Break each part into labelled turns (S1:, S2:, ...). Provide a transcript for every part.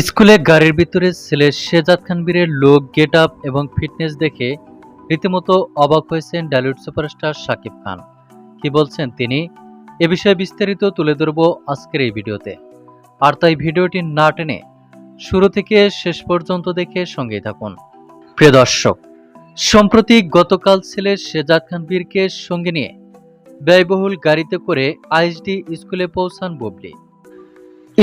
S1: স্কুলে গাড়ির ভিতরে ছেলে শেজাদ খান বীরের লুক গেট আপ এবং ফিটনেস দেখে রীতিমতো অবাক হয়েছেন ডালিউড সুপারস্টার শাকিব খান। কি বলছেন তিনি? এ বিষয়ে বিস্তারিত তুলে ধরব আজকের এই ভিডিওতে। আর তাই ভিডিওটি না টেনে শুরু থেকে শেষ পর্যন্ত দেখে সঙ্গেই থাকুন। প্রিয় দর্শক, সম্প্রতি গতকাল ছেলে শেজাদ খানবীরকে সঙ্গে নিয়ে ব্যয়বহুল গাড়িতে করে আইএসডি স্কুলে পৌঁছান বুবলি।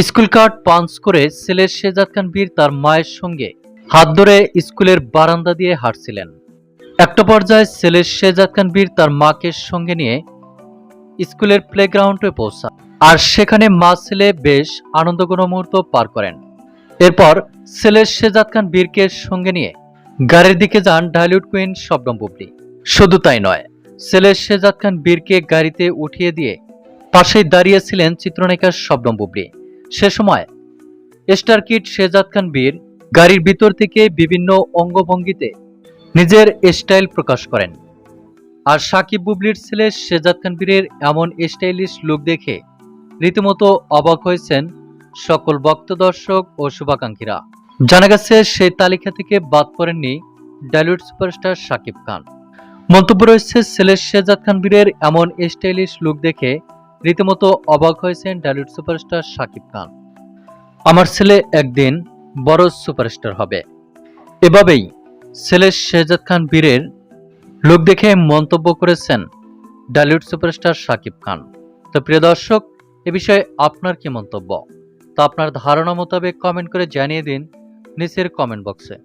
S1: স্কুল কার্ড পাঞ্চ করে ছেলের শেজাদ খান বীর তার মায়ের সঙ্গে হাত ধরে স্কুলের বারান্দা দিয়ে হাঁটছিলেন। একটা পর্যায়ে ছেলের শেজাদ খান বীর তার মাকে সঙ্গে নিয়ে স্কুলের প্লেগ্রাউন্ডে পৌঁছান। আর সেখানে মা ছেলে বেশ আনন্দঘন মুহূর্ত পার করেন। এরপর ছেলের শেজাদ খান বীরকে সঙ্গে নিয়ে গাড়ির দিকে যান ডাইলিউড কুইন শবনম বুবলি। শুধু তাই নয় ছেলের শেজাদ খান বীরকে গাড়িতে উঠিয়ে দিয়ে পাশেই দাঁড়িয়েছিলেন চিত্রনায়িকা শবনম বুবলি। সে সময় স্টার কিড শেজাদ খান বীর গাড়ির ভিতর থেকে বিভিন্ন অঙ্গভঙ্গিতে নিজের স্টাইল প্রকাশ করেন। আর সাকিব বুবলির ছেলে শেজাদ খান বীরের এমন স্টাইলিশ লুক দেখে রীতিমতো অবাক হয়েছেন সকল ভক্ত দর্শক ও শুভাকাঙ্ক্ষীরা। জানা গেছে, সেই তালিকা থেকে বাদ পড়েননি ডালিউড সুপারস্টার সাকিব খান। মন্তব্য রয়েছে, ছেলে শেজাদ খান বীরের এমন স্টাইলিশ লুক দেখে রীতিমতো অবাক হয়েছেন ডালিউড সুপারস্টার শাকিব খান। আমার ছেলে একদিন বড় সুপারস্টার হবে। এভাবেই ছেলে শেহজাদ খান বীরের লোক দেখে মন্তব্য করেছেন ডালিউড সুপারস্টার শাকিব খান। তো প্রিয় দর্শক, এ বিষয়ে আপনার কি মন্তব্য? তা আপনার ধারণা মোতাবেক কমেন্ট করে জানিয়ে দিন নিচের কমেন্ট বক্সে।